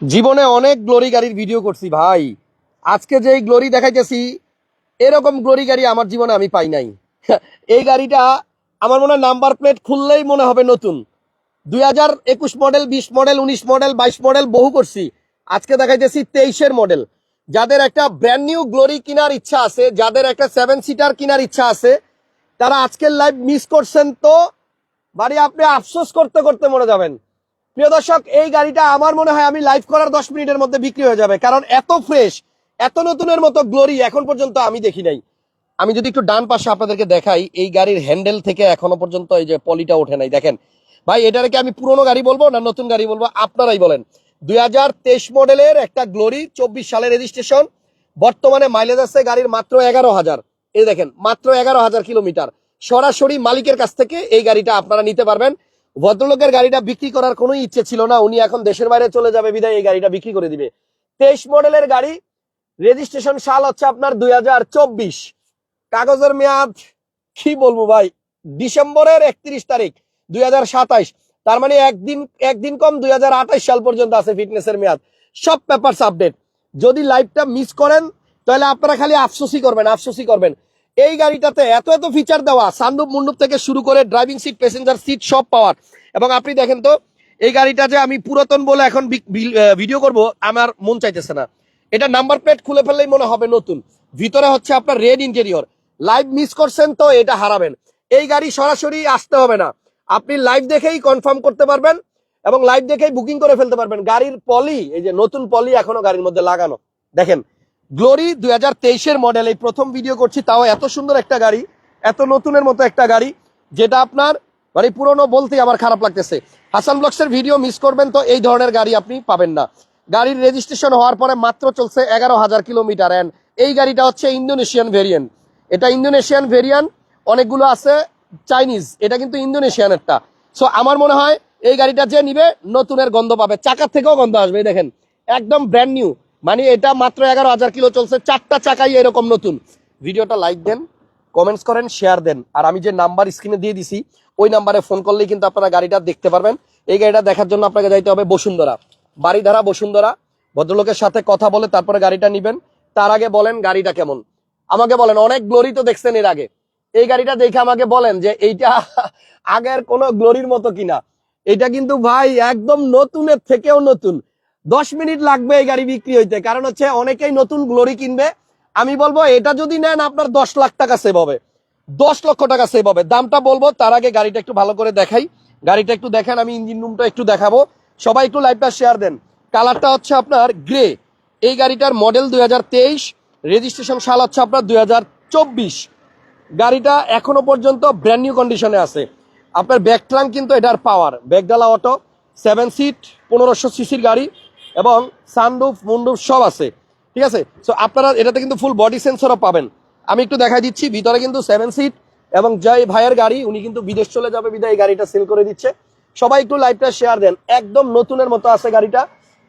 জীবনে অনেক গ্লোরি গাড়ির ভিডিও করছি ভাই। আজকে যে গ্লোরি দেখাইতেছি, এরকম গ্লোরি গাড়ি আমার জীবনে আমি পাই নাই। এই গাড়িটা আমার মনে হয় নাম্বার প্লেট খুললেই মনে হবে নতুন। দুই হাজার একুশ মডেল বিশ মডেল উনিশ মডেল বাইশ মডেল বহু করছি। আজকে দেখাইতেছি তেইশের মডেল যাদের একটা ব্র্যান্ড নিউ গ্লোরি কেনার ইচ্ছা আছে, যাদের একটা সেভেন সিটার কেনার ইচ্ছা আছে, তারা আজকের লাইভ মিস করছেন তো, বাড়ি আপনি আফসোস করতে করতে মরে যাবেন। প্রিয় দর্শক, এই গাড়িটা আমার মনে হয় আমি লাইভ করার দশ মিনিটের মধ্যে বিক্রি হয়ে যাবে। কারণ এত ফ্রেশ এত নতুনের মতো গ্লোরি এখন পর্যন্ত আমি দেখি নাই। আমি যদি একটু ডান পাশে আপনাদেরকে দেখাই, এই গাড়ির হ্যান্ডেল থেকে এখনও পর্যন্ত এই যে পলিটা ওঠে নাই। দেখেন, ভাই, এটারে কি আমি পুরনো গাড়ি বলব না নতুন গাড়ি বলব? আপনারাই বলেন। দুই হাজার তেইশ মডেলের একটা গ্লোরি চব্বিশ সালের রেজিস্ট্রেশন বর্তমানে মাইলেজ আছে গাড়ির মাত্র এগারো হাজার। এই দেখেন, মাত্র এগারো হাজার কিলোমিটার। সরাসরি মালিকের কাছ থেকে এই গাড়িটা আপনারা নিতে পারবেন। ভদ্রলোকের গাড়িটা বিক্রি করার কোনো ইচ্ছে ছিল না। উনি এখন দেশের বাইরে চলে যাবে, বিদায় এই গাড়িটা বিক্রি করে দিবে। তেইশ মডেলের গাড়ি রেজিস্ট্রেশন সাল হচ্ছে আপনার দুই হাজার চব্বিশ। কাগজের মেয়াদ, কি বলব ভাই, ডিসেম্বরের একত্রিশ তারিখ, দুই তার মানে একদিন একদিন কম দুই সাল পর্যন্ত আছে ফিটনেসের মেয়াদ। সব পেপারস আপডেট যদি লাইভটা মিস করেন, তাহলে আপনারা খালি আফসোসই করবেন আফসোসই করবেন। এই গাড়িটাতে এত এত ফিচার দেওয়া সান্দুপ মুন্ডুপ থেকে শুরু করে ড্রাইভিং সিট প্যাসেঞ্জার সিট সব পাওয়ার এবং আপনি দেখেন তো, এই গাড়িটা যে আমি পুরাতন বলে এখন ভিডিও করব, আমার মন চাইতেছে না। এটা নাম্বার প্লেট খুলে ফেললেই মনে হবে নতুন। ভিতরে হচ্ছে আপনার রেড ইন্টেরিয়র লাইভ মিস করছেন তো এটা হারাবেন। এই গাড়ি সরাসরি আসতে হবে না। আপনি লাইভ দেখেই কনফার্ম করতে পারবেন এবং লাইভ দেখেই বুকিং করে ফেলতে পারবেন। গাড়ির পলি এই যে নতুন পলি এখনও গাড়ির মধ্যে লাগানো। দেখেন গ্লোরি দুই হাজার তেইশের মডেল এই প্রথম ভিডিও করছি, তাও এত সুন্দর একটা গাড়ি, এত নতুনের মতো একটা গাড়ি, যেটা আপনার মানে পুরনো বলতেই আমার খারাপ লাগতেছে। হাসান ব্লকসের ভিডিও মিস করবেন তো, এই ধরনের গাড়ি আপনি পাবেন না। গাড়ির রেজিস্ট্রেশন হওয়ার পরে মাত্র চলছে এগারো হাজার কিলোমিটার অ্যান্ড এই গাড়িটা হচ্ছে ইন্দোনেশিয়ান ভেরিয়েন্ট এটা ইন্দোনেশিয়ান ভেরিয়েন্ট অনেকগুলো আছে চাইনিজ এটা কিন্তু ইন্দোনেশিয়ানেরটা সো আমার মনে হয় এই গাড়িটা যে নিবে, নতুনের গন্ধ পাবে, চাকার থেকেও গন্ধ আসবে দেখেন, একদম ব্র্যান্ড নিউ মানে এটা মাত্র এগারো হাজার কিলো চলছে। চারটা চাকাই এরকম নতুন। ভিডিওটা লাইক দেন কমেন্টস করেন শেয়ার দেন। আর আমি যে নাম্বার স্ক্রিনে দিয়ে দিছি, ওই নাম্বারে ফোন করলেই কিন্তু আপনারা গাড়িটা দেখতে পারবেন। এই গাড়িটা দেখার জন্য আপনাকে যাইতে হবে বসুন্ধরা। বাড়িধারা বসুন্ধরা। ভদ্রলোকের সাথে কথা বলে তারপরে গাড়িটা নিবেন। তার আগে বলেন গাড়িটা কেমন। আমাকে বলেন, অনেক গ্লোরি তো দেখছেন এর আগে। এই গাড়িটা দেখে আমাকে বলেন যে এইটা আগের কোন গ্লোরির মতো কিনা। এটা কিন্তু ভাই একদম নতুনের থেকেও নতুন। দশ মিনিট লাগবে এই গাড়ি বিক্রি হইতে। কারণ হচ্ছে অনেকেই নতুন গ্লোরি কিনবে। আমি বলব, এটা যদি নেন, আপনার দশ লাখ টাকা সেভ হবে। দশ লক্ষ টাকা সেভ হবে। দামটা বলব, তার আগে গাড়িটা একটু ভালো করে দেখাই। গাড়িটা একটু দেখেন, আমি ইঞ্জিন রুমটা একটু দেখাবো। সবাই একটু লাইভটা শেয়ার দেন। কালারটা হচ্ছে আপনার গ্রে এই গাড়িটার মডেল দুই হাজার তেইশ রেজিস্ট্রেশন সাল হচ্ছে আপনার দুই হাজার চব্বিশ। গাড়িটা এখনও পর্যন্ত ব্র্যান্ড নিউ কন্ডিশনে আছে। আপনার ব্যাক ট্রাঙ্ক কিন্তু এটার পাওয়ার ব্যাকডালা অটো সেভেন সিট পনেরোশো সিসির গাড়ি। এবং সানরুফ মুন্ডুফ সব আছে। ঠিক আছে? সো আপনারা এটাতে কিন্তু ফুল বডি সেন্সরও পাবেন। আমি একটু দেখাই দিচ্ছি, ভিতরে কিন্তু সেভেন সিট এবং জয় ভাইয়ের গাড়ি, উনি কিন্তু বিদেশ চলে যাবে, বিদায় এই গাড়িটা সেল করে দিচ্ছে। সবাই একটু লাইভটা শেয়ার দেন। একদম নতুনের মতো আছে গাড়িটা।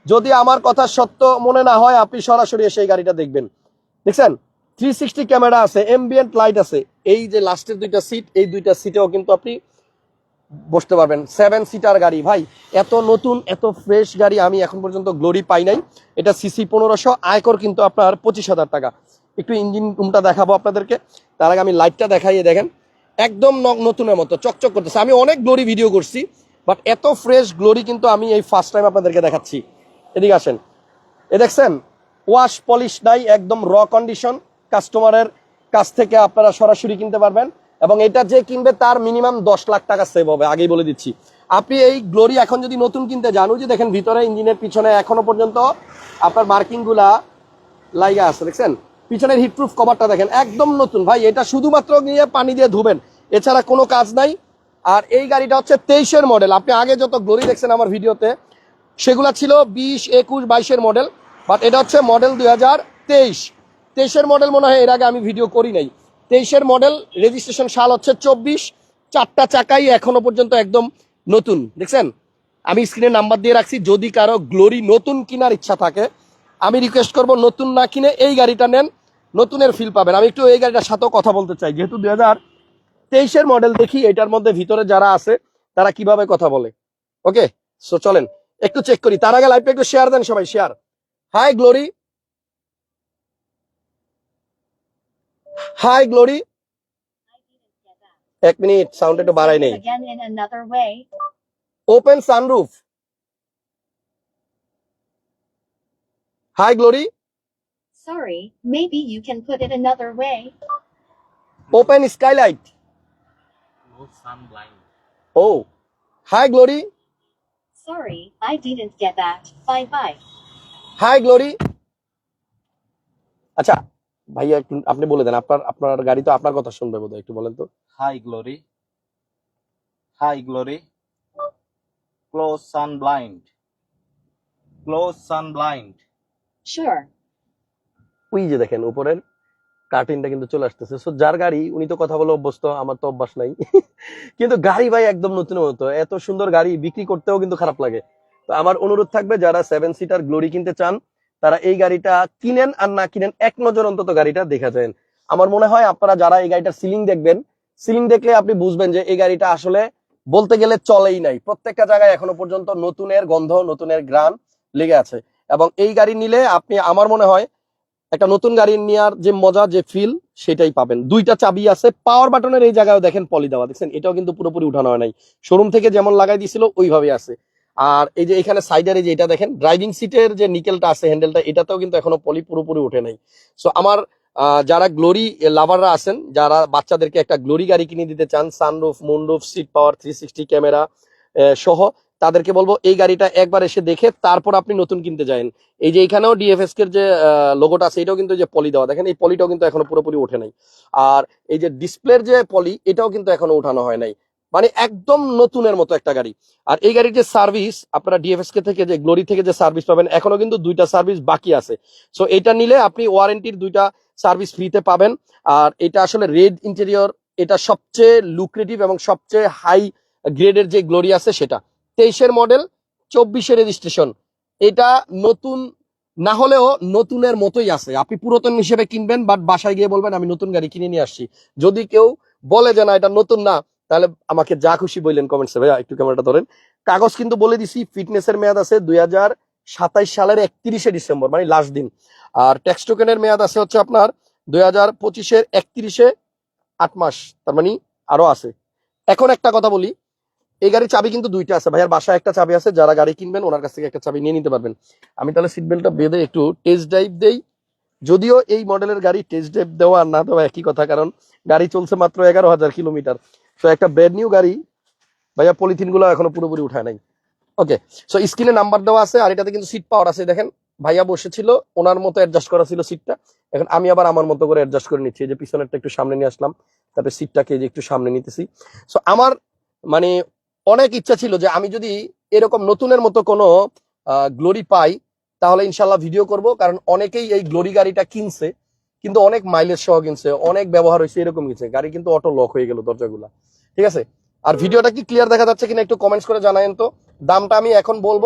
যদি আমার কথা সত্য মনে না হয়, আপনি সরাসরি এসে এই গাড়িটা দেখবেন। দেখছেন? থ্রি সিক্সটি ক্যামেরা আছে এমবিয়েন্ট লাইট আছে। এই যে লাস্টের দুইটা সিট এই দুইটা সিটেও কিন্তু আপনি বসতে পারবেন। সেভেন সিটার গাড়ি। ভাই, এত নতুন, এত ফ্রেশ গাড়ি আমি এখন পর্যন্ত গ্লোরি পাই নাই। এটা সিসি পনেরোশো, আয়কর কিন্তু আপনার পঁচিশ হাজার টাকা। একটু ইঞ্জিন রুমটা দেখাবো আপনাদেরকে। তার আগে আমি লাইটটা দেখাইয়ে দেখেন। একদম নতুনের মতো, চকচক করতেছে। আমি অনেক গ্লোরি ভিডিও করছি বাট এত ফ্রেশ গ্লোরি কিন্তু আমি এই ফার্স্ট টাইম আপনাদেরকে দেখাচ্ছি। এদিকে আসেন। এ দেখছেন? ওয়াশ পলিশ নাই, একদম র কন্ডিশন কাস্টমারের কাছ থেকে আপনারা সরাসরি কিনতে পারবেন। এবং এটা যে কিনবে তার মিনিমাম দশ লাখ টাকা সেভ হবে, আগেই বলে দিচ্ছি। আপনি এই গ্লোরি এখন যদি নতুন কিনতে জানো যে দেখেন ভিতরে ইঞ্জিনের পিছনে এখনও পর্যন্ত আপনার মার্কিংগুলা লাইগা আছে, দেখছেন? পিছনের হিটপ্রুফ কভারটা দেখেন, একদম নতুন। ভাই, এটা শুধুমাত্র নিয়ে পানি দিয়ে ধুবেন, এছাড়া কোনো কাজ নাই। আর এই গাড়িটা হচ্ছে তেইশের মডেল আপনি আগে যত গ্লোরি দেখছেন আমার ভিডিওতে, সেগুলা ছিল বিশ, একুশ, বাইশের মডেল বাট এটা হচ্ছে মডেল দুই হাজার তেইশ। তেইশের মডেল মনে হয় এর আগে আমি ভিডিও করি নাই। তেইশের মডেল রেজিস্ট্রেশন সাল হচ্ছে চব্বিশ, চারটা চাকাই এখনও পর্যন্ত একদম নতুন, দেখছেন? আমি স্ক্রিনে নাম্বার দিয়ে রাখছি, যদি কারও গ্লোরি নতুন কেনার ইচ্ছা থাকে, আমি রিকোয়েস্ট করব নতুন না কিনে এই গাড়িটা নেন, নতুনের ফিল পাবেন। আমি একটু এই গাড়িটার সাথেও কথা বলতে চাই, যেহেতু দুই হাজার তেইশের মডেল দেখি, এটার মধ্যে ভিতরে যারা আছে, তারা কীভাবে কথা বলে? ওকে সো চলেন, একটু চেক করি। তার আগে লাইভটা একটু শেয়ার দেন সবাই share hi Glory hi Glory এক মিনিট সাউন্ড একটু বাড়াই নেই Again in another way. Open sunroof hi Glory Sorry, maybe you can put it another way. Open skylight No sun blind. O hi Glory Sorry, I didn't get that. Bye bye. Hi Glory আচ্ছা ভাইয়া একটু আপনি বলে দেন আপনার আপনার গাড়ি তো আপনার কথা শুনবে বোধহয় একটু বলেন তো High glory. High glory. Close sun blind. Close sun blind. Sure. ওই যে দেখেন উপরের কার্টিনটা কিন্তু চলে আসতেছে সো যার গাড়ি উনি তো কথা বলে অভ্যস্ত আমার তো অভ্যাস নাই কিন্তু গাড়ি ভাই একদম নতুন মতো এত সুন্দর গাড়ি বিক্রি করতেও কিন্তু খারাপ লাগে তো আমার অনুরোধ থাকবে যারা সেভেন সিটার গ্লোরি কিনতে চান তারা এই গাড়িটা কিনেন আর না কিনেন, এক নজর অন্তত গাড়িটা দেখা যায়। আমার মনে হয় আপনারা যারা এই গাড়িটার সিলিং দেখবেন সিলিং দেখলে আপনি বুঝবেন যে এই গাড়িটা আসলে বলতে গেলে চলেই নাই। প্রত্যেকটা জায়গায় এখনও পর্যন্ত নতুনের গন্ধ, নতুনের গ্রান লেগে আছে। এবং এই গাড়ি নিলে আপনি, আমার মনে হয়, একটা নতুন গাড়ি নেওয়ার যে মজা, যে ফিল সেটাই পাবেন। দুইটা চাবি আছে পাওয়ার বাটনের এই জায়গায় দেখেন পলি দেওয়া। দেখছেন? এটাও কিন্তু পুরোপুরি উঠানো হয় নাই। শোরুম থেকে যেমন লাগাই দিয়েছিল ওইভাবে আছে। আর এই যে এখানে সাইডের এই যে এটা দেখেন ড্রাইভিং সিটের যে নিকেলটা আছে হ্যান্ডেলটা এটাতেও কিন্তু এখনও পলি পুরোপুরি উঠে নাই। সো আমার যারা গ্লোরি লাভাররা আছেন, যারা বাচ্চাদেরকে একটা গ্লোরি গাড়ি কিনে দিতে চান sunroof moonroof seat power three sixty camera সহ, তাদেরকে বলব এই গাড়িটা একবার এসে দেখে তারপর আপনি নতুন কিনতে যান এই যে এখানেও ডিএফএস এর যে লোগোটা আছে, এটাও কিন্তু যে পলি দেওয়া। দেখেন, এই পলিটাও কিন্তু এখনও পুরোপুরি ওঠে নাই। আর এই যে ডিসপ্লের যে পলি এটাও কিন্তু এখনও উঠানো হয় নাই। মানে একদম নতুনের মতো একটা গাড়ি। আর এই গাড়ির যে সার্ভিস আপনারা ডিএফএস কে থেকে যে গ্লোরি থেকে যে সার্ভিস পাবেন, এখনও কিন্তু দুইটা সার্ভিস বাকি আছে। সো এটা নিলে আপনি ওয়ারেন্টির দুইটা সার্ভিস ফ্রিতে পাবেন। আর এটা আসলে রেড ইন্টেরিয়র এটা সবচেয়ে লুক্রেটিভ এবং সবচেয়ে হাই গ্রেডের যে গ্লোরি আছে সেটা। তেইশের মডেল চব্বিশে রেজিস্ট্রেশন এটা নতুন, না হলেও নতুনের মতোই আছে। আপনি পুরাতন হিসেবে কিনবেন বাট বাসায় গিয়ে বলবেন, আমি নতুন গাড়ি কিনে নিয়ে আসছি। যদি কেউ বলে যে, না, এটা নতুন না তাহলে আমাকে যা খুশি বললেন কমেন্টসে ভাইয়া, একটু ক্যামেরাটা ধরেন। কাগজ কিন্তু বলে দিছি ফিটনেসের মেয়াদ আছে দুই হাজার সাতাইশ সালের একত্রিশে ডিসেম্বর মানে লাস্ট দিন। আর ট্যাক্স টোকেনের মেয়াদ আছে হচ্ছে আপনার দুই হাজার পঁচিশের একত্রিশে আট মাস, তার মানে আরও আছে। এখন একটা কথা বলি, এই গাড়ির চাবি কিন্তু দুইটা আছে। ভাইয়ার বাসায় একটা চাবি আছে, যারা গাড়ি কিনবেন, ওনার কাছ থেকে একটা চাবি নিয়ে নিতে পারবেন। আমি তাহলে সিট বেল্টটা বেঁধে একটু টেস্ট ড্রাইভ দেই। যদিও এই মডেলের গাড়ি টেস্ট ড্রাইভ দেওয়া আর না দেওয়া একই কথা, কারণ গাড়ি চলছে মাত্র এগারো হাজার কিলোমিটার। তো একটা ব্র্যান্ড নিউ গাড়ি, ভাইয়া পলিথিনগুলো এখনও পুরোপুরি উঠায় নাই। ওকে সো স্ক্রিনে নাম্বার দেওয়া আছে, আর এটাতে কিন্তু সিট পাওয়ার আছে, দেখেন। ভাইয়া বসেছিল, ওনার মতো অ্যাডজাস্ট করা ছিল সিটটা এখন আমি আবার আমার মতো করে অ্যাডজাস্ট করে নিচ্ছি যে পিছনেরটা একটু সামনে নিয়ে আসলাম, তারপরে সিটটাকে যে একটু সামনে নিতেছি। সো আমার মানে অনেক ইচ্ছা ছিল যে আমি যদি এরকম নতুনের মতো কোনো গ্লোরি পাই, তাহলে ইনশাল্লাহ ভিডিও করব, কারণ অনেকেই এই গ্লোরি গাড়িটা কিনছে। কিন্তু অনেক মাইলেজ সহ কিনছে, অনেক ব্যবহার হয়েছে, এরকম কিনছে। গাড়ি কিন্তু অটো লক হয়ে গেল দরজাগুলা। ঠিক আছে? আর ভিডিওটা কি ক্লিয়ার দেখা যাচ্ছে কিনা একটু কমেন্টস করে জানায়েন তো। দামটা আমি এখন বলব,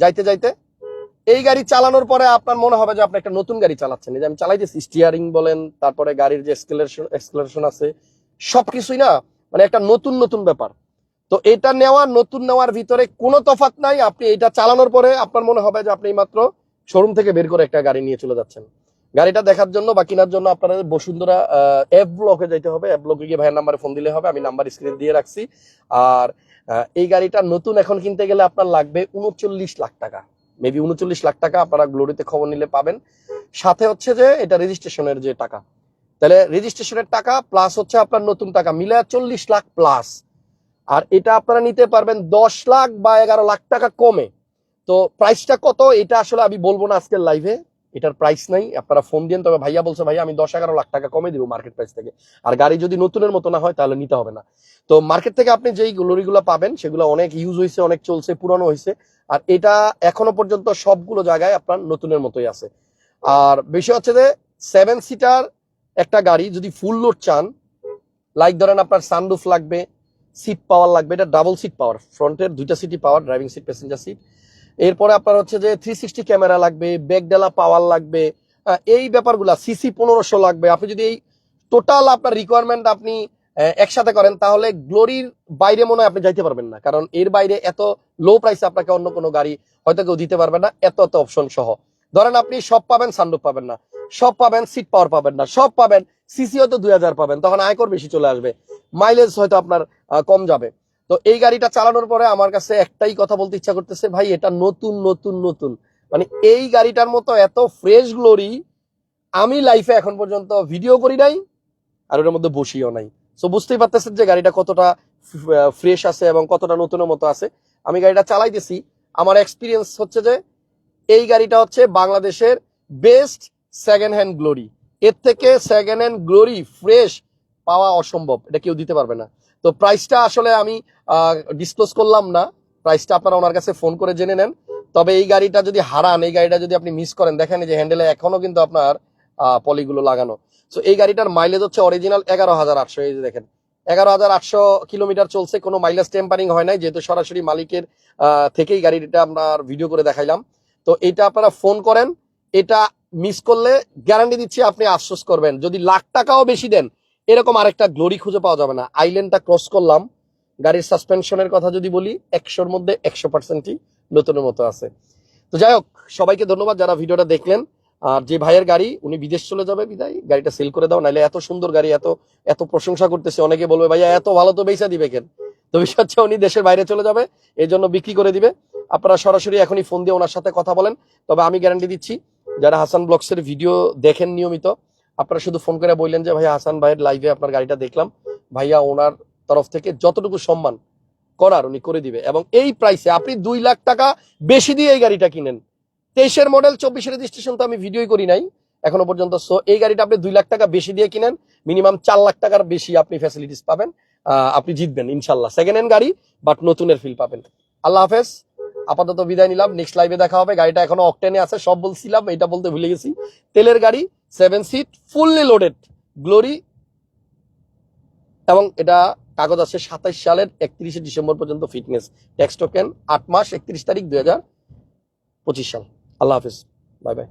যাইতে যাইতে। এই গাড়ি চালানোর পরে আপনার মনে হবে যে আপনি একটা নতুন গাড়ি চালাচ্ছেন। এই যে আমি চালাইতেছি স্টিয়ারিং বলেন, তারপরে গাড়ির যে এক্সকেলেশন এক্সকেলেশন আছে, সবকিছুই না মানে একটা নতুন নতুন ব্যাপার। তো এটা নেওয়া, নতুন নেওয়ার ভিতরে কোনো তফাৎ নাই। আপনি এটা চালানোর পরে আপনার মনে হবে যে আপনি মাত্র শোরুম থেকে বের করে একটা গাড়ি নিয়ে চলে যাচ্ছেন। গাড়িটা দেখার জন্য বা কেনার জন্য আপনাদের বসুন্ধরা অ্যাপ ব্লকে যাইতে হবে। অ্যাপ ব্লকে গিয়ে ভাইয়ের নাম্বারে ফোন দিলে হবে, আমি নাম্বার স্ক্রিন দিয়ে রাখছি। আর এই গাড়িটা নতুন এখন কিনতে গেলে আপনার লাগবে উনচল্লিশ লাখ টাকা। মেবি উনচল্লিশ লাখ টাকা আপনারা গ্লোরিতে খবর নিলে পাবেন। সাথে হচ্ছে যে, এটা রেজিস্ট্রেশনের যে টাকা। তাহলে রেজিস্ট্রেশনের টাকা প্লাস হচ্ছে আপনার নতুন টাকা, মিলে চল্লিশ লাখ প্লাস আর এটা আপনারা নিতে পারবেন দশ লাখ বা এগারো লাখ টাকা কমে। তো প্রাইসটা কত, এটা আসলে আমি বলব না আজকের লাইভে এটার প্রাইস নাই, আপনারা ফোন দিন তবে ভাইয়া বলছে, ভাইয়া, আমি দশ, এগারো লাখ টাকা কমে দিব মার্কেট প্রাইস থেকে। আর গাড়ি যদি নতুনের মতো না হয়, তাহলে নিতে হবে না। তো মার্কেট থেকে আপনি যেই লরিগুলো পাবেন, সেগুলো অনেক ইউজ হয়েছে অনেক চলছে, পুরানো হয়েছে আর এটা এখনও পর্যন্ত সবগুলো জায়গায় আপনার নতুনের মতোই আছে। আর বিষয় হচ্ছে যে সেভেন সিটার একটা গাড়ি যদি ফুল লোড চান লাইক ধরেন আপনার সানরুফ লাগবে সিট পাওয়ার লাগবে, এটা ডাবল সিট পাওয়ার ফ্রন্টের দুইটা সিটই power driving seat passenger seat এরপরে আপনার হচ্ছে যে থ্রি সিক্সটি ক্যামেরা লাগবে ব্যাকডেলা পাওয়ার লাগবে এই ব্যাপারগুলা সিসি পনেরোশো লাগবে। আপনি যদি এই টোটাল আপনার রিকোয়ারমেন্ট আপনি একসাথে করেন, তাহলে গ্লোরির বাইরে মনে হয় আপনি যাইতে পারবেন না। কারণ এর বাইরে এত লো প্রাইসে আপনাকে অন্য কোনো গাড়ি হয়তো কেউ দিতে পারবে না, এত এত অপশন সহ। ধরেন আপনি সব পাবেন সানরুফ পাবেন না। সব পাবেন সিট পাওয়ার পাবেন না। সব পাবেন সিসি হয়তো দুই হাজার পাবেন, তখন আয়কর বেশি চলে আসবে। মাইলেজ হয়তো আপনার কম যাবে। তো এই গাড়িটা চালানোর পরে আমার কাছে একটাই কথা বলতে ইচ্ছা করতেছে, ভাই, এটা নতুন নতুন নতুন। মানে এই গাড়িটার মতো এত ফ্রেশ গ্লোরি আমি লাইফে এখন পর্যন্ত ভিডিও করি নাই, আর ওটার মধ্যে বসিও নাই। সো বুঝতেই পারতেছেন যে গাড়িটা কতটা ফ্রেশ আছে এবং কতটা নতুনের মতো আছে। আমি গাড়িটা চালাইতেছি। আমার এক্সপিরিয়েন্স হচ্ছে যে এই গাড়িটা হচ্ছে বাংলাদেশের বেস্ট সেকেন্ড হ্যান্ড গ্লোরি এর থেকে সেকেন্ড হ্যান্ড গ্লোরি ফ্রেশ পাওয়া অসম্ভব। এটা কেউ দিতে পারবে না। তো প্রাইসটা আসলে আমি ডিসক্লোজ করলাম না। প্রাইসটা আপনারা ওনার কাছে ফোন করে জেনে নেন। তবে এই গাড়িটা যদি হারান, এই গাড়িটা যদি আপনি মিস করেন, দেখেন যে হ্যান্ডেলে এখনও কিন্তু আপনার পলিগুলো লাগানো। তো এই গাড়িটার মাইলেজ হচ্ছে অরিজিনাল এগারো হাজার আটশো। এই যে দেখেন, এগারো হাজার আটশো কিলোমিটার চলছে, কোনো মাইলেজ টেম্পারিং হয় নাই, যেহেতু সরাসরি মালিকের থেকেই গাড়িটা আমরা ভিডিও করে দেখাইলাম। তো এটা আপনারা ফোন করেন, এটা মিস করলে গ্যারান্টি দিচ্ছি আপনি আফসোস করবেন। যদি লাখ টাকাও বেশি দেন, এরকম আরেকটা গ্লোরি খুঁজে পাওয়া যাবে না। আইল্যান্ডটা ক্রস করলাম গাড়ির সাসপেনশনের কথা যদি বলি, একশোর মধ্যে একশো পার্সেন্টই নতুনের মতো আছে। তো যাই হোক, সবাইকে ধন্যবাদ যারা ভিডিওটা দেখলেন। আর যে ভাইয়ের গাড়ি, উনি বিদেশ চলে যাবে, বিদায়। গাড়িটা সেল করে দাও নাহলে এত সুন্দর গাড়ি, এত এত প্রশংসা করতেছে। অনেকে বলবে, ভাইয়া, এত ভালো তো বেচা দিবে কেন? তো বিষয় হচ্ছে, উনি দেশের বাইরে চলে যাবে এই জন্য বিক্রি করে দিবে। আপনারা সরাসরি এখনই ফোন দিয়ে ওনার সাথে কথা বলেন। তবে আমি গ্যারান্টি দিচ্ছি, যারা হাসান ব্লগসের ভিডিও দেখেন নিয়মিত, আপনারা শুধু ফোন করে বললেন যে, ভাইয়া, হাসান ভাইয়ের লাইভে আপনার গাড়িটা দেখলাম। ভাইয়া, ওনার তরফ থেকে যতটুকু সম্মান করার উনি করে দিবে। এবং এই প্রাইসে আপনি দুই লাখ টাকা বেশি দিয়ে এই গাড়িটা কিনেন। তেইশের মডেল চব্বিশের রেজিস্ট্রেশন তো আমি ভিডিওই করি নাই। এখনও পর্যন্ত। সো এই গাড়িটা আপনি দুই লাখ টাকা বেশি দিয়ে কিনেন। মিনিমাম চার লাখ টাকার বেশি আপনি ফ্যাসিলিটিস পাবেন। আপনি জিতবেন ইনশাল্লাহ সেকেন্ড হ্যান্ড গাড়ি বাট নতুনের ফিল পাবেন। আল্লাহ হাফেজ। আপাতত বিদায় নিলাম। নেক্সট লাইভে দেখা হবে। গাড়িটা এখনও অকটেনে আছে। সব বলছিলাম, এটা বলতে ভুলে গেছি। তেলের গাড়ি seven seat fully loaded Glory এবং এটা কাগজ আছে সাতাইশ সালের একত্রিশে ডিসেম্বর পর্যন্ত ফিটনেস। ট্যাক্স টোকেন আট মাস, একত্রিশ তারিখ হাজার পঁচিশ সাল। আল্লাহ হাফিজ। Bye bye.